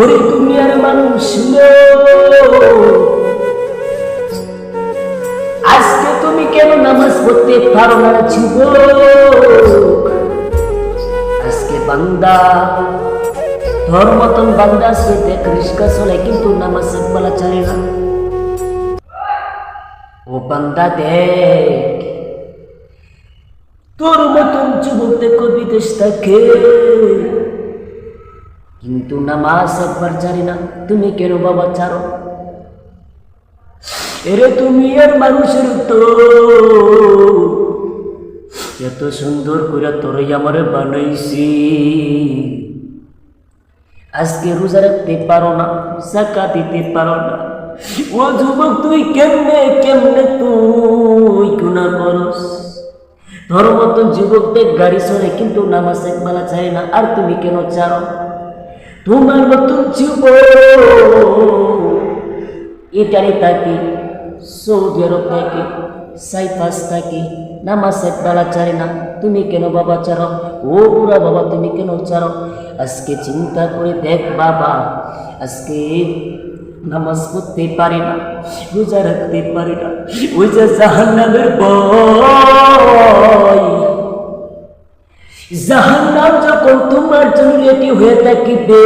ওরে দুনিয়ার মানুষ আজকে তুমি কেন নামাজ পড়তে পারো না যুবক? আজকে বান্দা, তোর মতন বান্দা সে দেখ রিস্কা চলে, কিন্তু নামাজ বলা চলে না। ও বান্দা দেখ, তোর মতন যুবক দেখো বিদেশ থাকে। কিন্তু নামাজ একবার জানি না। তুমি কেন বাবা চারো এরে তুমি আর মানুষের তো। এত সুন্দর করে তোরই আমার বানাইছি। আজকে রোজা রাখতে পারো না সাকা দিতে পারো না। ও যুবক, তুই কেমনে কেমনে তুই গুণা করস? তোর মতন যুবকদের গাড়ি চলে কিন্তু নামাজ একবেলা চাই না, আর তুমি কেন চাও তোমার মতন যুবক। ইটালি থাকি সৌদি আরব থাকি সাইপাস থাকি নামাজ একবেলা চারে না। তুমি কেন বাবা চারো ও বুড়া বাবা, তুমি কেন চারো আজকে চিন্তা করে দেখ বাবা, আজকে নামাজ পড়তে পারি না, রোজা রাখতে পারি না। ওই যে জাহান নামের বয় জাহান নাম যখন তোমার জন্য রেডি হয়ে থাকিবে